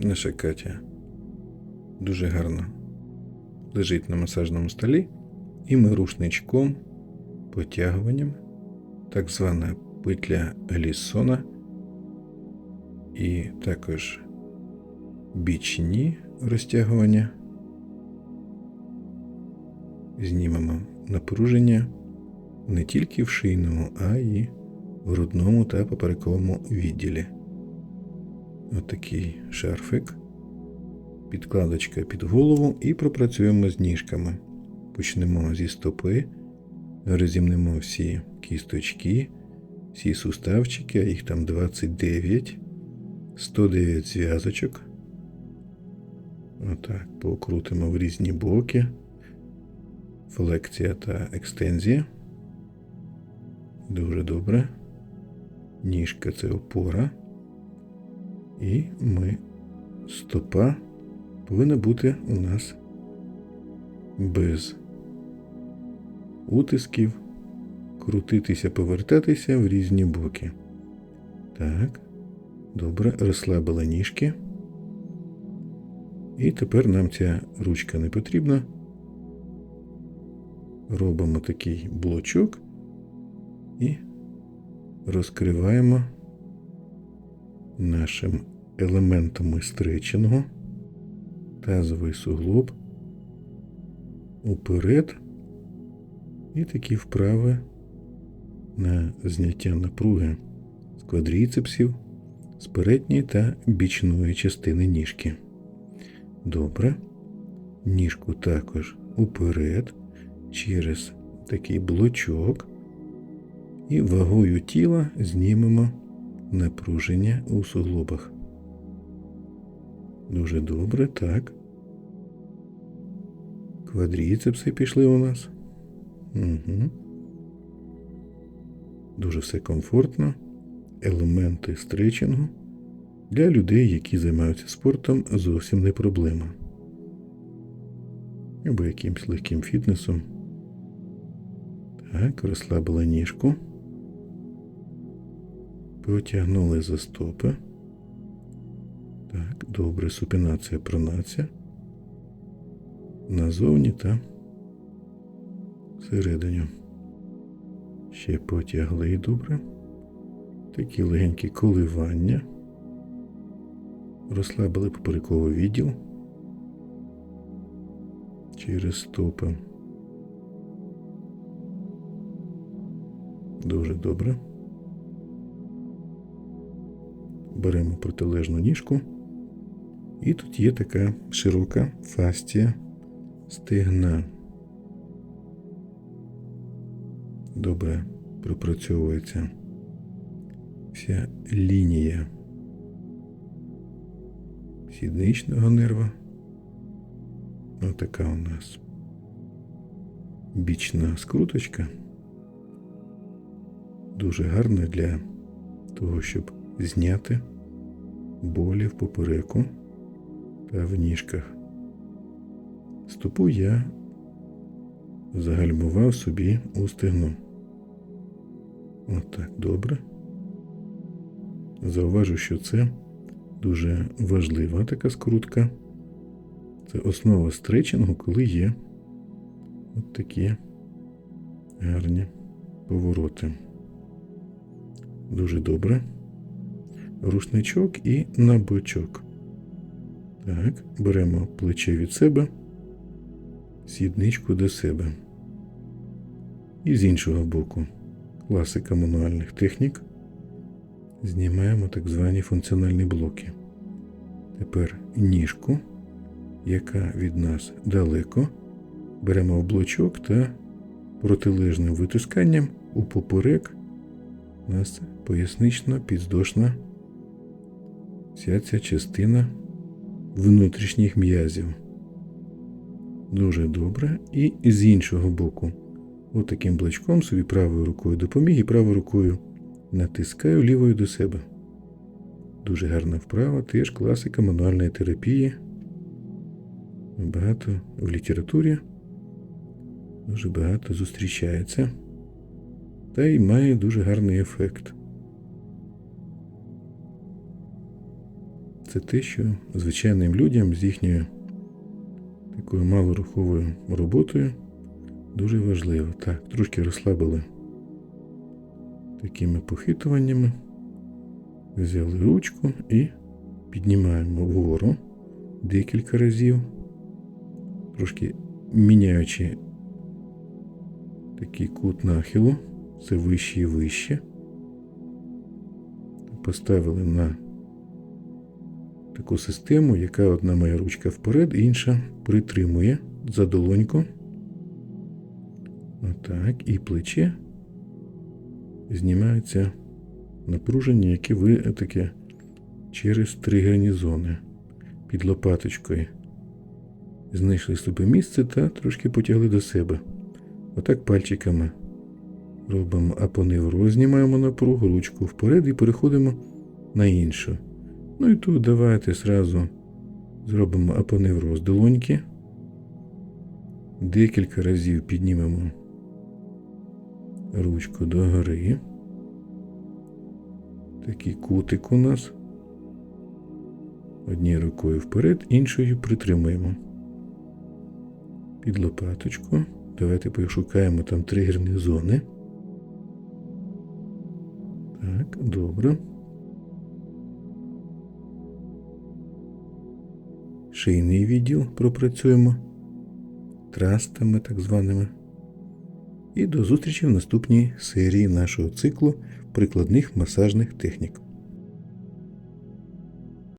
Наша Катя дуже гарно лежить на масажному столі, і ми рушничком, потягуванням, так звана петля Гліссона, і також бічні розтягування. Знімемо напруження не тільки в шийному, а й в грудному та поперековому відділі. Отакий шарфик, підкладочка під голову і пропрацюємо з ніжками. Почнемо зі стопи, розімнемо всі кісточки, всі суставчики, а їх там 29, 109 зв'язочок. Отак, покрутимо в різні боки. Флекція та екстензія. Дуже добре. Ніжка це опора. І ми стопа повинна бути у нас без утисків, крутитися, повертатися в різні боки. Так, добре, розслабили ніжки. І тепер нам ця ручка не потрібна. Робимо такий блочок і розкриваємо нашим елементами стречингу тазовий суглоб уперед і такі вправи на зняття напруги з квадріцепсів з передньої та бічної частини ніжки. Добре. Ніжку також уперед через такий блочок і вагою тіла знімемо напруження у суглобах. Дуже добре, так. Квадріцепси пішли у нас. Угу. Дуже все комфортно. Елементи стречингу для людей, які займаються спортом, зовсім не проблема. Або якимсь легким фітнесом. Так, розслабили ніжку. Потягнули за стопи. Так, добре, супінація, пронація. Назовні та всередині. Ще потягли добре. Такі легенькі коливання. Розслабили поперековий відділ через стопи. Дуже добре. Беремо протилежну ніжку. І тут є така широка фастія стегна. Добре пропрацьовується вся лінія сідничного нерва. Отака у нас бічна скруточка. Дуже гарна для того, щоб зняти болі в попереку та в ніжках. Стопу я загальмував собі у стегну. Отак, добре. Зауважу, що це дуже важлива така скрутка. Це основа стречингу, коли є от такі гарні повороти. Дуже добре. Рушничок і на бочок. Так, беремо плече від себе, сідничку до себе. І з іншого боку, класика мануальних технік. Знімаємо так звані функціональні блоки. Тепер ніжку, яка від нас далеко, беремо в блочок та протилежним витисканням у поперек у нас пояснично підздошна вся ця частина внутрішніх м'язів. Дуже добре. І з іншого боку, отаким блочком собі правою рукою допоміг і правою рукою натискаю лівою до себе. Дуже гарна вправа, теж класика мануальної терапії. Багато в літературі. Дуже багато зустрічається. Та й має дуже гарний ефект. Це те, що звичайним людям з їхньою такою малоруховою роботою дуже важливо. Так, трошки розслабили такими похитуваннями. Взяли ручку і піднімаємо вгору декілька разів, трошки міняючи такий кут нахилу, все вище і вище. Поставили на таку систему, яка одна моя ручка вперед, інша притримує за долоньку. Отак, і плече знімається напруження, яке ви таке через тригерні зони під лопаточкою. Знайшли собі місце та трошки потягли до себе. Отак пальчиками робимо апоневроз, знімаємо напругу, ручку вперед і переходимо на іншу. Ну і тут давайте зразу зробимо апоневроз долоньки. Декілька разів піднімемо ручку догори. Такий кутик у нас. Однією рукою вперед, іншою притримуємо. Під лопаточку. Давайте пошукаємо там тригерні зони. Так, добре. Шийний відділ пропрацюємо трастами так званими. І до зустрічі в наступній серії нашого циклу прикладних масажних технік.